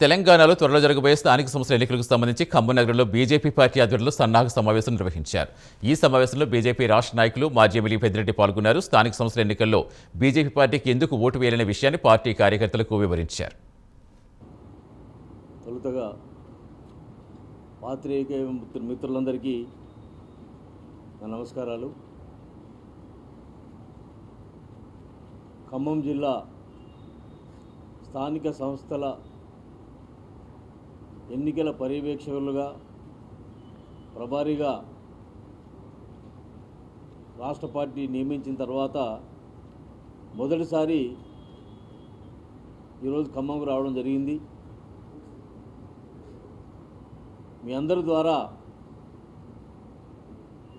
తెలంగాణలో త్వరలో జరగబోయే స్థానిక సంస్థల ఎన్నికలకు సంబంధించి ఖమ్మం నగరంలో బీజేపీ పార్టీ అధ్యక్షులు సన్నాహక సమావేశం నిర్వహించారు. ఈ సమావేశంలో బీజేపీ రాష్ట్ర నాయకులు మాజీ ఎమ్మెల్యే పెద్దిరెడ్డి పాల్గొన్నారు. స్థానిక సంస్థల ఎన్నికల్లో బీజేపీ పార్టీకి ఎందుకు ఓటు వేయాలనే విషయాన్ని పార్టీ కార్యకర్తలకు వివరించారు. తొలుతగా పాత్రికేయ మిత్రు- మిత్రులందరికీ నా నమస్కారాలు. ఖమ్మం జిల్లా స్థానిక సంస్థల ఎన్నికల పర్యవేక్షకులుగా ప్రభారీగా రాష్ట్ర పార్టీ నియమించిన తర్వాత మొదటిసారి ఈరోజు ఖమ్మంకు రావడం జరిగింది. మీ అందరి ద్వారా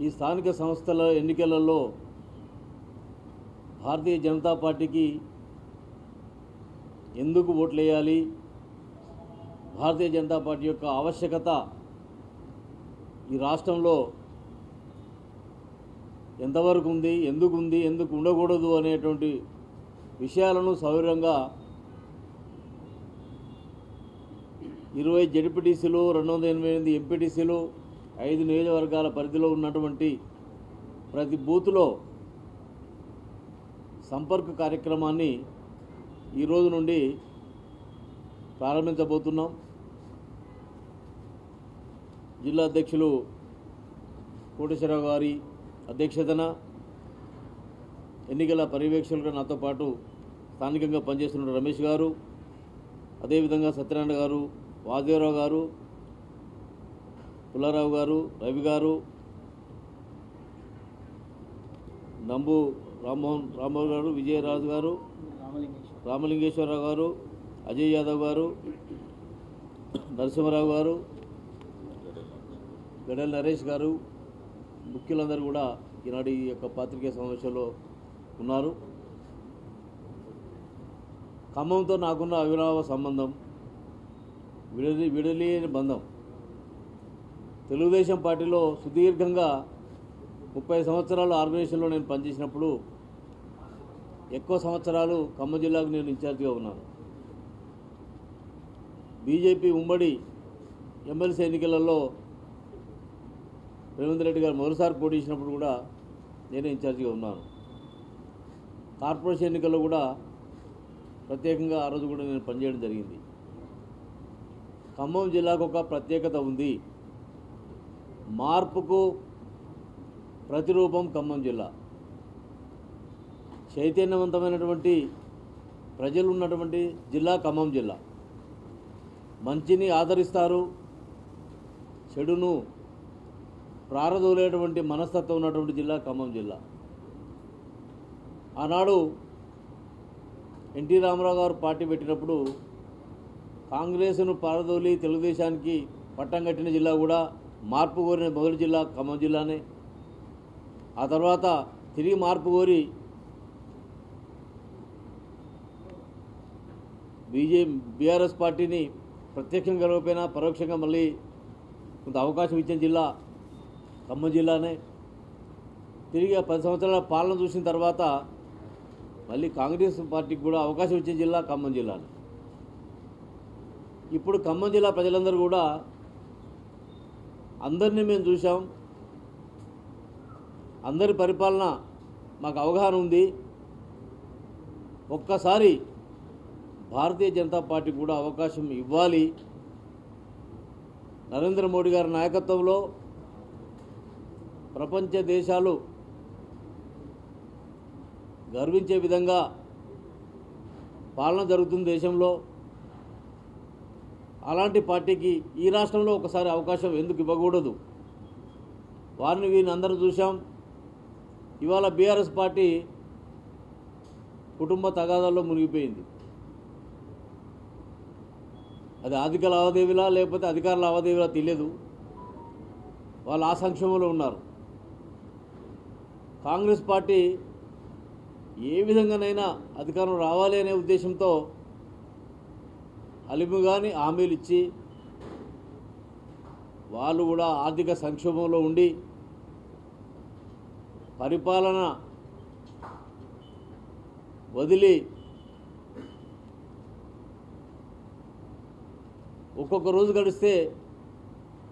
ఈ స్థానిక సంస్థల ఎన్నికలలో భారతీయ జనతా పార్టీకి ఎందుకు ఓట్లు వేయాలి భారతీయ జనతా పార్టీ యొక్క ఆవశ్యకత ఈ రాష్ట్రంలో ఎంతవరకు ఉంది ఎందుకు ఉంది ఎందుకు ఉండకూడదు అనేటువంటి విషయాలను సౌర్యంగా ఇరవై జడ్పీటీసీలు రెండు వందల ఎనభై ఎనిమిది ఎంపీటీసీలు ఐదు నియోజకవర్గాల పరిధిలో ఉన్నటువంటి ప్రతి బూత్లో సంపర్క కార్యక్రమాన్ని ఈ రోజు నుండి ప్రారంభించబోతున్నాం. జిల్లా అధ్యక్షులు కోటేశ్వరరావు గారి అధ్యక్షతన ఎన్నికల పర్యవేక్షకులుగా నాతో పాటు స్థానికంగా పనిచేస్తున్న రమేష్ గారు అదేవిధంగా సత్యనారాయణ గారు వాదేవరావు గారు పుల్లారావు గారు రవి గారు నంబు రామ్మోహన్ రామ్మోహన్ గారు విజయరాజు గారు రామలింగేశ్వరరావు గారు అజయ్ యాదవ్ గారు నరసింహరావు గారు గడల్ నరేష్ గారు ముఖ్యులందరూ కూడా ఈనాడు ఈ యొక్క పాత్రికేయ సమావేశంలో ఉన్నారు. ఖమ్మంతో నాకున్న అవిరావ సంబంధం విడలి విడలేని బంధం. తెలుగుదేశం పార్టీలో సుదీర్ఘంగా ముప్పై సంవత్సరాలు ఆర్గనైజేషన్లో నేను పనిచేసినప్పుడు ఎక్కువ సంవత్సరాలు ఖమ్మం జిల్లాకు నేను ఇన్ఛార్జిగా ఉన్నాను. బీజేపీ ఉమ్మడి ఎమ్మెల్సీ ఎన్నికలలో రేవంత్ రెడ్డి గారు మొదటిసారి పోటీ ఇచ్చినప్పుడు కూడా నేనే ఇన్ఛార్జిగా ఉన్నాను. కార్పొరేషన్ ఎన్నికల్లో కూడా ప్రత్యేకంగా ఆ రోజు కూడా నేను పనిచేయడం జరిగింది. ఖమ్మం జిల్లాకు ఒక ప్రత్యేకత ఉంది. మార్పుకు ప్రతిరూపం ఖమ్మం జిల్లా. చైతన్యవంతమైనటువంటి ప్రజలు ఉన్నటువంటి జిల్లా ఖమ్మం జిల్లా. మంచిని ఆదరిస్తారు. చెడును ప్రారదోలేటువంటి మనస్తత్వం ఉన్నటువంటి జిల్లా ఖమ్మం జిల్లా. ఆనాడు ఎన్టీ రామారావు గారు పార్టీ పెట్టినప్పుడు కాంగ్రెస్ను పారదోలి తెలుగుదేశానికి పట్టం కట్టిన జిల్లా కూడా మార్పు కోరిన మొదటి జిల్లా ఖమ్మం జిల్లానే. ఆ తర్వాత తిరిగి మార్పు కోరి బీజే బీఆర్ఎస్ పార్టీని ప్రత్యక్షంగా గెలవకపోయినా పరోక్షంగా మళ్ళీ కొంత అవకాశం ఇచ్చిన జిల్లా ఖమ్మం జిల్లానే. తిరిగి పది సంవత్సరాల పాలన చూసిన తర్వాత మళ్ళీ కాంగ్రెస్ పార్టీకి కూడా అవకాశం ఇచ్చిన జిల్లా ఖమ్మం జిల్లానే. ఇప్పుడు ఖమ్మం జిల్లా ప్రజలందరూ కూడా అందరినీ మేము చూసాం అందరి పరిపాలన మాకు అవగాహన ఉంది. ఒక్కసారి భారతీయ జనతా పార్టీ కూడా అవకాశం ఇవ్వాలి. నరేంద్ర మోడీ గారి నాయకత్వంలో ప్రపంచ దేశాలు గర్వించే విధంగా పాలన జరుగుతుంది దేశంలో. అలాంటి పార్టీకి ఈ రాష్ట్రంలో ఒకసారి అవకాశం ఎందుకు ఇవ్వకూడదు? వారిని వీరిని అందరూ చూసాం ఇవాళ బీఆర్ఎస్ పార్టీ కుటుంబ తగాదాల్లో మునిగిపోయింది. అది ఆర్థిక లావాదేవీలా లేకపోతే అధికార లావాదేవీలా తెలియదు. వాళ్ళు ఆ సంక్షేమంలో ఉన్నారు. కాంగ్రెస్ పార్టీ ఏ విధంగానైనా అధికారం రావాలి అనే ఉద్దేశంతో అలిముగాని హామీలు ఇచ్చి వాళ్ళు కూడా ఆర్థిక సంక్షోభంలో ఉండి పరిపాలన వదిలి ఒక్కొక్క రోజు గడిస్తే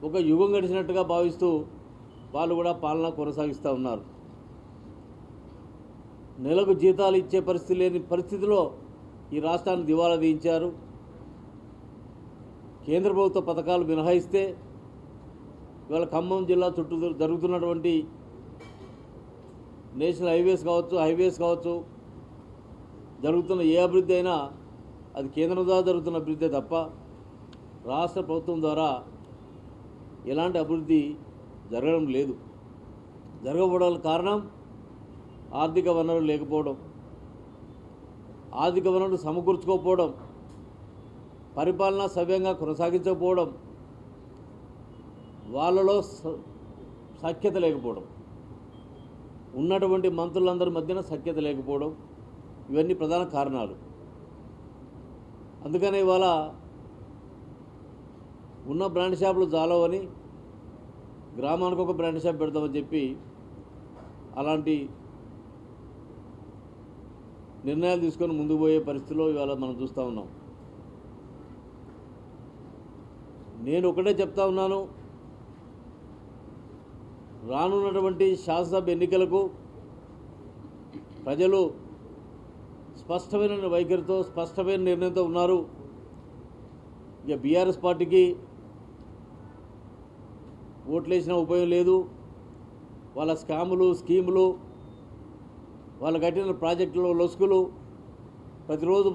ఒక యుగం గడిచినట్టుగా భావిస్తూ వాళ్ళు కూడా పాలన కొనసాగిస్తూ ఉన్నారు. నెలకు జీతాలు ఇచ్చే పరిస్థితి లేని పరిస్థితిలో ఈ రాష్ట్రాన్ని దివాలా తీయించారు. కేంద్ర ప్రభుత్వ పథకాలు మినహాయిస్తే ఇవాళ ఖమ్మం జిల్లా చుట్టూ జరుగుతున్నటువంటి నేషనల్ హైవేస్ కావచ్చు హైవేస్ కావచ్చు జరుగుతున్న ఏ అభివృద్ధి అయినా అది కేంద్రం ద్వారా జరుగుతున్న అభివృద్ధి తప్ప రాష్ట్ర ప్రభుత్వం ద్వారా ఎలాంటి అభివృద్ధి జరగడం లేదు. జరగకపోవడానికి కారణం ఆర్థిక వనరులు లేకపోవడం ఆర్థిక వనరులు సమకూర్చుకోకపోవడం పరిపాలన సవ్యంగా కొనసాగించకపోవడం వాళ్ళలో స- సఖ్యత లేకపోవడం ఉన్నటువంటి మంత్రులందరి మధ్యన సఖ్యత లేకపోవడం ఇవన్నీ ప్రధాన కారణాలు. అందుకనే ఇవాళ ఉన్న బ్రాండ్ షాపులు చాలవని గ్రామానికి ఒక బ్రాండ్ షాప్ పెడతామని చెప్పి అలాంటి నిర్ణయాలు తీసుకొని ముందుకు పోయే పరిస్థితిలో ఇవాళ మనం చూస్తూ ఉన్నాం. నేను ఒకటే చెప్తా ఉన్నాను. రానున్నటువంటి శాసనసభ ఎన్నికలకు ప్రజలు స్పష్టమైన వైఖరితో స్పష్టమైన నిర్ణయంతో ఉన్నారు. ఇక బీఆర్ఎస్ పార్టీకి ఓట్లేసిన ఉపయోగం లేదు. వాళ్ళ స్కాములు స్కీములు వాళ్ళు కట్టిన ప్రాజెక్టులు లొసుకులు ప్రతిరోజు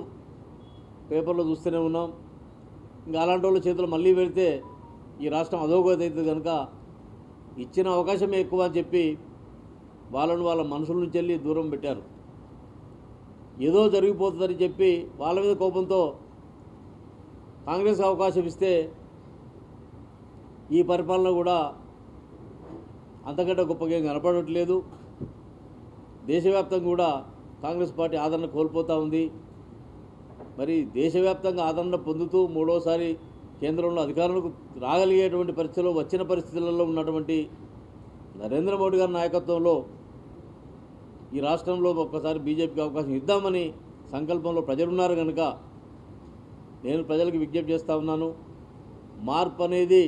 పేపర్లో చూస్తూనే ఉన్నాం. ఇంకా అలాంటి వాళ్ళ చేతులు మళ్ళీ పెడితే ఈ రాష్ట్రం అధోగతి అవుతుంది కనుక ఇచ్చిన అవకాశమే ఎక్కువ అని చెప్పి వాళ్ళను వాళ్ళ మనసుల నుంచి వెళ్ళి దూరం పెట్టారు. ఏదో జరిగిపోతుందని చెప్పి వాళ్ళ మీద కోపంతో కాంగ్రెస్ అవకాశం ఇస్తే ఈ పరిపాలన కూడా అంతకంటే గొప్పగా కనపడట్లేదు. దేశవ్యాప్తంగా కూడా కాంగ్రెస్ పార్టీ ఆదరణ కోల్పోతూ ఉంది. మరి దేశవ్యాప్తంగా ఆదరణ పొందుతూ మూడోసారి కేంద్రంలో అధికారులకు రాగలిగేటువంటి పరిస్థితుల్లో వచ్చిన పరిస్థితులలో ఉన్నటువంటి నరేంద్ర మోడీ గారి నాయకత్వంలో ఈ రాష్ట్రంలో ఒక్కసారి బీజేపీకి అవకాశం ఇద్దామని సంకల్పంలో ప్రజలున్నారు కనుక నేను ప్రజలకు విజ్ఞప్తి చేస్తూ ఉన్నాను. మార్పు అనేది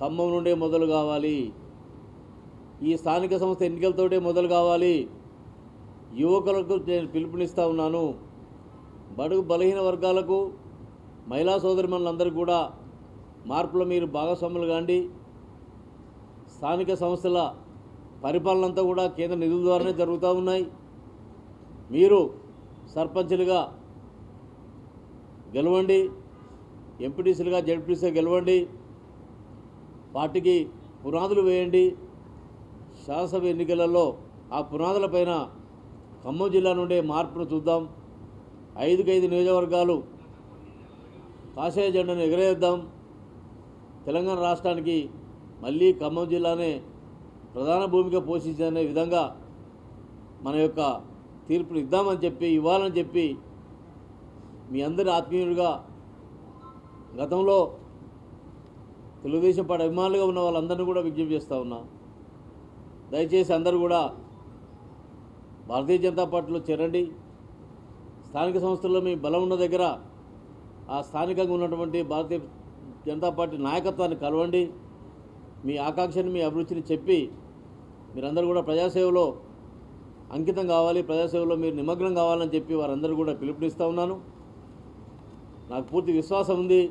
ఖమ్మం నుండే మొదలు కావాలి. ఈ స్థానిక సంస్థ ఎన్నికలతోటే మొదలు కావాలి. యువకులకు నేను పిలుపునిస్తూ ఉన్నాను. బడుగు బలహీన వర్గాలకు మహిళా సోదరిమణులందరికీ కూడా మార్పులో మీరు భాగస్వాములు కాండి. స్థానిక సంస్థల పరిపాలన అంతా కూడా కేంద్ర నిధుల ద్వారానే జరుగుతూ ఉన్నాయి. మీరు సర్పంచులుగా గెలవండి. ఎంపీటీసీలుగా జడ్పీసీగా గెలవండి. పార్టీకి పునాదులు వేయండి. శాసనసభ ఎన్నికలలో ఆ పునాదులపైన ఖమ్మం జిల్లా నుండే మార్పును చూద్దాం. ఐదుకైదు నియోజకవర్గాలు కాషాయ జెండాను ఎగరేద్దాం. తెలంగాణ రాష్ట్రానికి మళ్ళీ ఖమ్మం జిల్లానే ప్రధాన భూమిక పోషించనే విధంగా మన యొక్క తీర్పును ఇద్దామని చెప్పి ఇవ్వాలని చెప్పి మీ అందరి ఆత్మీయులుగా గతంలో తెలుగుదేశం పార్టీ అభిమానులుగా ఉన్న వాళ్ళందరినీ కూడా విజ్ఞప్తి చేస్తూ ఉన్నా. దయచేసి అందరూ కూడా భారతీయ జనతా పార్టీలో చేరండి. స్థానిక సంస్థల్లో మీ బలం ఉన్న దగ్గర ఆ స్థానికంగా ఉన్నటువంటి భారతీయ జనతా పార్టీ నాయకత్వాన్ని కలవండి. మీ ఆకాంక్షని మీ అభిరుచిని చెప్పి మీరందరూ కూడా ప్రజాసేవలో అంకితం కావాలి ప్రజాసేవలో మీరు నిమగ్నం కావాలని చెప్పి వారందరూ కూడా పిలుపునిస్తూ ఉన్నాను. నాకు పూర్తి విశ్వాసం ఉంది.